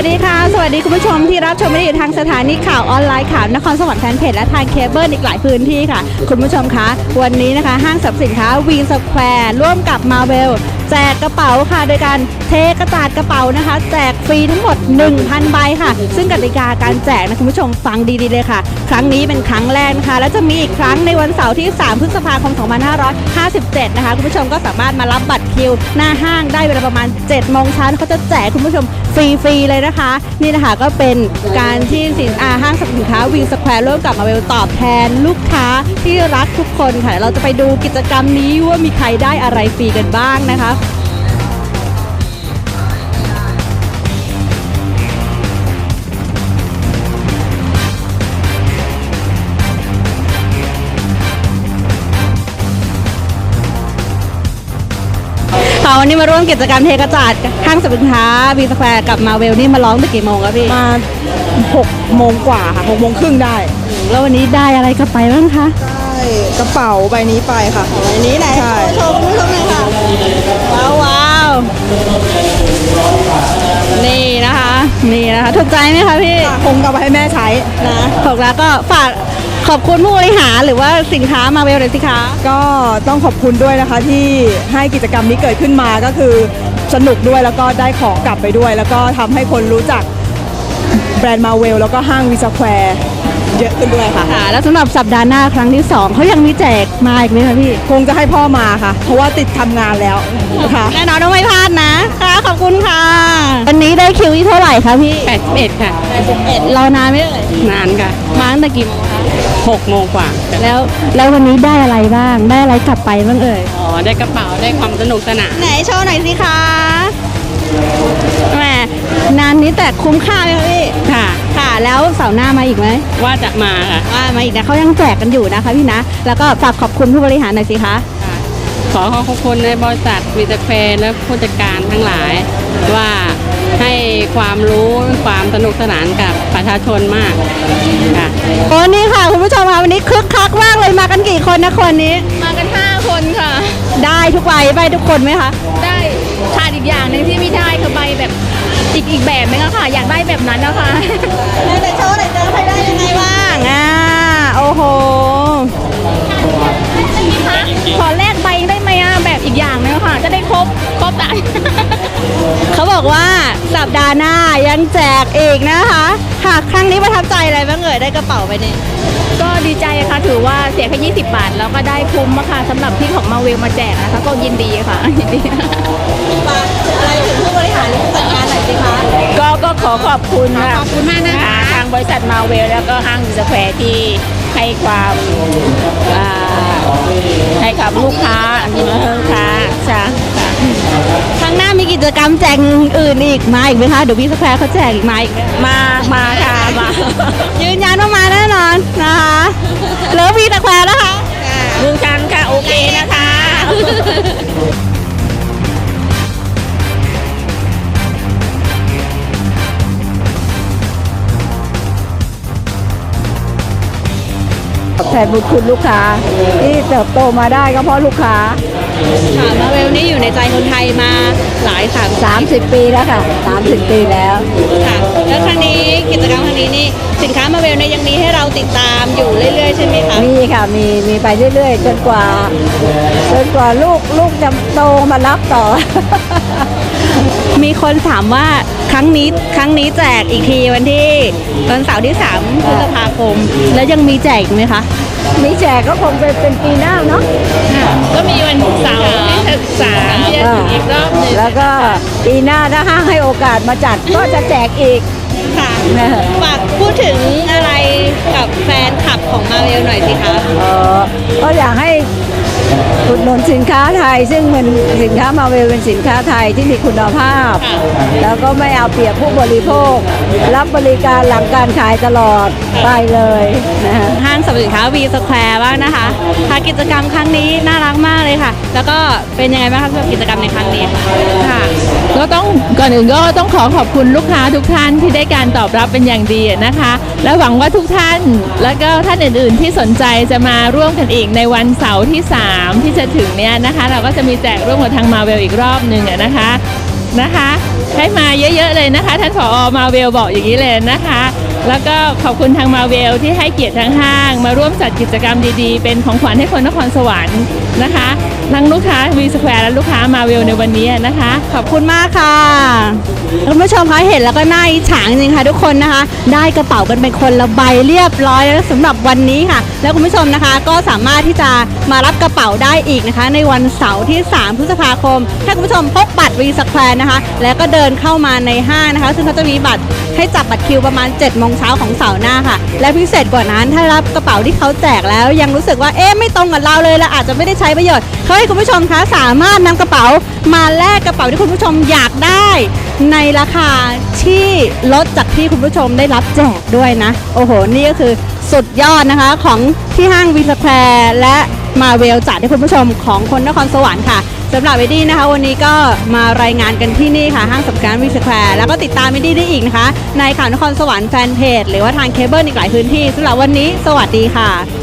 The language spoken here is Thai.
สวัสดีคุณผู้ชมที่รับชมได้อยู่ทางสถานีข่าวออนไลน์ข่าวนครสวรรค์แฟนเพจและทางเคเบิลอีกหลายพื้นที่ค่ะ คุณผู้ชมคะ วันนี้นะคะ ห้างสรรพสินค้าวีนสแควร์ร่วมกับมาเวล แจกกระเป๋าค่ะโดยการเทกระจาดกระเป๋านะคะ แจกฟรีทั้งหมด 1,000 ใบค่ะ ซึ่งกติกาการแจกนะคุณผู้ชมฟังดีๆเลยค่ะ ครั้งนี้เป็นครั้งแรกนะคะและจะมีอีกครั้งในวันเสาร์ที่ 3 พฤษภาคม 2557 นะคะ คุณผู้ชมก็สามารถมารับบัตรคิว หน้าห้างได้เวลาประมาณ7โมงเช้าเขาจะแจกคุณผู้ชมฟรีๆเลยนะคะ นี่นะคะก็เป็นการที่สินอาห้างสรรพสินค้าวีสแควร์ร่วมกับมาเวลตอบแทนลูกค้าที่รักทุกคนค่ะ เราจะไปดูกิจกรรมนี้ว่ามีใครได้อะไรฟรีกันบ้างนะคะ ค่ะวันนี้มาร่วมกิจกรรมเทกระจาดห้างสรรพสินค้าวีสแควร์กับมาเวลนี่มาร้องตั้งกี่โมงครับพี่มา6โมงกว่าค่ะ6โมงครึ่งได้ แล้ววันนี้ได้อะไรกลับไปบ้างคะได้กระเป๋าใบนี้ไปค่ะวันนี้ไหนใช่โชว์คุณผู้ชมหน่อยค่ะว้าวว้าวนี่นะคะนี่นะคะถูกใจไหมคะพี่คงกลับไปให้แม่ใช้นะถูกแล้วก็ฝาก ขอบคุณผู้บริหารหรือว่าสินค้ามาเวลเลยสิคะ ก็ต้องขอบคุณด้วยนะคะที่ให้กิจกรรมนี้เกิดขึ้นมาก็คือสนุกด้วยแล้วก็ได้ของกลับไปด้วย แล้วก็ทำให้คนรู้จักแบรนด์มาเวลแล้วก็ห้างวีสแควร์เยอะขึ้นด้วยค่ะ ค่ะ แล้วสำหรับสัปดาห์หน้าครั้งที่สองเขายังมีแจกมาอีกไหมคะพี่ คงจะให้พ่อมาค่ะ เพราะว่าติดทำงานแล้วนะคะแน่นอนต้องไม่พลาดนะค่ะข อบคุณค่ะวันนี้ได้คิวที่เท่าไหร่คะพี่81 ค่ะ 81รอนานไหมเอ่ยนานค่ะ มาตั้งแต่กี่โมงคะ6โมงกว่า แล้วแล้ววันนี้ได้อะไรบ้าง ได้อะไรกลับไปบ้างเอ่ย อ๋อ ได้กระเป๋า ได้ความสนุกสนาน ไหนโชว์หน่อยสิคะแหมนานนี้แต่คุ้มค่าไหมคะพี่ ค่ะ ค่ะ แล้วเสาร์หน้ามาอีกไหมว่าจะมาค่ะ ว่ามาอีกนะเขายังแจกกันอยู่นะคะพี่นะ แล้วก็ฝากขอบคุณผู้บริหารหน่อยสิคะค่ะ ขอขอบคุณในบริษัทวิตาแควร์และผู้จัดการทั้งหลาย ว่าให้ความรู้ความสนุกสนานกับประชาชนมากค่ะโอ้นี่ค่ะ คุณผู้ชมค่ะวันนี้คึกคักมากเลยมากันกี่คนนะคนนี้ มากัน 5 คนค่ะ ได้ทุกวัยไปทุกคนไหมคะ ได้ขาดอีกอย่างหนึ่งที่ไม่ได้คือใบแบบอีกอีกแบบนึงอะค่ะ อยากได้แบบนั้นนะคะแต่โชว์หน่อย บอกว่าสัปดาห์หน้ายังแจกอีกนะคะ หากครั้งนี้ประทับใจอะไรบ้างเอ่ยได้กระเป๋าไปเนี่ยก็ดีใจค่ะถือว่าเสียแค่20 บาท แล้วก็ได้คุ้มอะค่ะสำหรับที่ของมาเวลมาแจกนะคะก็ยินดีค่ะยินดีอะไรถึงผู้บริหารหรือผู้จัดการหน่อยสิคะก็ก็ขอขอบคุณค่ะขอบคุณมากนะคะทางบริษัทมาเวลแล้วก็ห้างสแควร์ที่ให้ความอ่าให้กับลูกค้าลูกค้าใช่ครั้งหน้า มีกิจกรรมแจกอื่นอีกมาอีกไหมคะเดี๋ยวพี่สแควร์เขาแจกอีกมาอีกไหมมามาค่ะมา ยืนยันว่ามาแน่นอนนะคะแล้วพี่สแควร์นะคะลุงชันค่ะโแทนบุญคุณลูกค้า ที่เติบโตมาได้ก็เพราะลูกค้าค่ะมาเวลนี่อยู่ในใจคนไทยมาหลายสาม30ปีแล้วค่ะ30ปีแล้วค่ะแล้วครั้งนี้กิจกรรมครั้งนี้นี่สินค้ามาเวลเนี่ยยังมีให้เราติดตามอยู่เรื่อยๆใช่ไหมคะมีค่ะมีมีไปเรื่อยๆ จนกว่าจนกว่าลูกลูกจะโตมารับต่อ มีคนถามว่าครั้งนี้ครั้งนี้แจกอีกทีวันที่วันเสาร์ที่3พฤษภาคม แล้วยังมีแจกอีกไหมคะ มีแจกก็คงเป็นเป็นปีหน้าเนาะก็มีวันเสาร์ที่สิบสามที่จะถึงอีกรอบหนึ่งแล้วก็ปีหน้าถ้าห้างให้โอกาสมาจัดก็จะแจกอีกค่ะนะฝากพูดถึงอะไรกับแฟนคลับของมาเวลหน่อยสิคะ เออก็อยากให้ อุดหนุนสินค้าไทย ซึ่งเป็นสินค้ามาเวลเป็นสินค้าไทยที่มีคุณภาพ แล้วก็ไม่เอาเปรียบผู้บริโภค รับบริการหลังการขายตลอดไปเลยนะฮะห้างสรรพสินค้าวีสแควร์บ้างนะคะค่ะกิจกรรมครั้งนี้น่ารักมากเลยค่ะ แล้วก็เป็นยังไงบ้างคะสำหรับกิจกรรมในครั้งนี้ค่ะค่ะก็ต้องก่อนอื่นก็ต้องขอขอบคุณลูกค้าทุกท่านที่ได้การตอบรับเป็นอย่างดีนะคะ และหวังว่าทุกท่าน แล้วก็ท่านอื่น ๆ ที่สนใจจะมาร่วมกันอีกในวันเสาร์ที่3ที่จะถึงเนี่ยนะคะ เราก็จะมีแจกร่วมกับทางมาเวลอีกรอบหนึ่งอะนะคะนะคะให้มาเยอะๆเลยนะคะ ท่านผอมาเวลบอกอย่างนี้เลยนะคะ แล้วก็ขอบคุณทางมาเวลที่ให้เกียรติทางห้าง มาร่วมจัดกิจกรรมดีๆ เป็นของขวัญให้คนนครสวรรค์นะคะ ทั้งลูกค้าวีสแควร์และลูกค้ามาเวลในวันนี้นะคะ ขอบคุณมากค่ะคุณผู้ชมคะเห็นแล้วก็น่าอิจฉาจริงค่ะทุกคนนะคะ ได้กระเป๋ากันเป็นคนละใบเรียบร้อยแล้วสำหรับวันนี้ค่ะ แล้วคุณผู้ชมนะคะก็สามารถที่จะมารับกระเป๋าได้อีกนะคะ ในวันเสาร์ที่ 3 พฤษภาคม ถ้าคุณผู้ชมพกบัตรวีสแควร์นะคะ แล้วก็เดินเข้ามาในห้างนะคะ ซึ่งเขาจะมีบัตร ให้จับบัตรคิวประมาณ7โมงเช้าของเสาร์หน้าค่ะ และพิเศษกว่านั้นถ้ารับกระเป๋าที่เขาแจกแล้ว ยังรู้สึกว่าเอ๊ะไม่ตรงกับเราเลยและอาจจะไม่ได้ใช้ประโยชน์เขาให้คุณผู้ชมคะสามารถนำกระเป๋ามาแลกกระเป๋าที่คุณผู้ชมอยากได้ ในราคาที่ลดจากที่คุณผู้ชมได้รับแจกด้วยนะ โอ้โห นี่ก็คือสุดยอดนะคะของที่ห้างวีสแควร์และ มาเวลจัดให้คุณผู้ชมของคนนครสวรรค์ค่ะสำหรับเวดี้นะคะ วันนี้ก็มารายงานกันที่นี่ค่ะ ห้างสัมการวีสแควร์แล้วก็ติดตามเวดี้ได้อีกนะคะ ในข่าวนครสวรรค์แฟนเพจ หรือว่าทางเคเบิลอีกหลายพื้นที่สำหรับวันนี้ สวัสดีค่ะ